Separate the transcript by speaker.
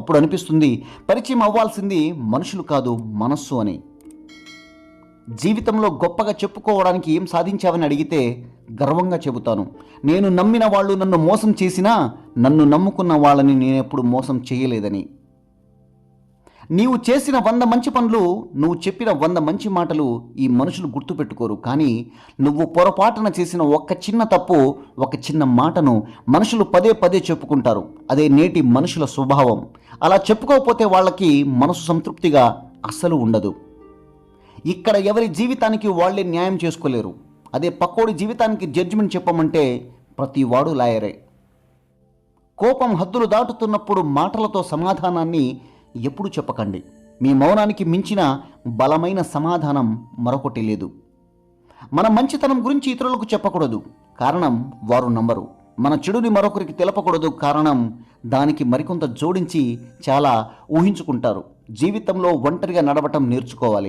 Speaker 1: అప్పుడు అనిపిస్తుంది పరిచయం అవ్వాల్సింది మనుషులు కాదు మనస్సు అని. జీవితంలో గొప్పగా చెప్పుకోవడానికి ఏం సాధించావని అడిగితే గర్వంగా చెబుతాను. నేను నమ్మిన వాళ్ళు నన్ను మోసం చేసినా నన్ను నమ్ముకున్న వాళ్ళని నేనెప్పుడు మోసం చేయలేదని. నీవు చేసిన వంద మంచి పనులు నువ్వు చెప్పిన వంద మంచి మాటలు ఈ మనుషులు గుర్తుపెట్టుకోరు. కానీ నువ్వు పొరపాటున చేసిన ఒక్క చిన్న తప్పు ఒక చిన్న మాటను మనుషులు పదే పదే చెప్పుకుంటారు. అదే నేటి మనుషుల స్వభావం. అలా చెప్పుకోకపోతే వాళ్ళకి మనసు సంతృప్తిగా అస్సలు ఉండదు. ఇక్కడ ఎవరి జీవితానికి వాళ్ళే న్యాయం చేసుకోలేరు. అదే పక్కోడి జీవితానికి జడ్జిమెంట్ చెప్పమంటే ప్రతి వాడు లాయరే. కోపం హద్దులు దాటుతున్నప్పుడు మాటలతో సమాధానాన్ని ఎప్పుడు చెప్పకండి. మీ మౌనానికి మించిన బలమైన సమాధానం మరొకటి లేదు. మన మంచితనం గురించి ఇతరులకు చెప్పకూడదు. కారణం వారు నమ్మరు. మన చెడుని మరొకరికి తెలపకూడదు కారణం దానికి మరికొంత జోడించి చాలా ఊహించుకుంటారు. జీవితంలో ఒంటరిగా నడవటం నేర్చుకోవాలి.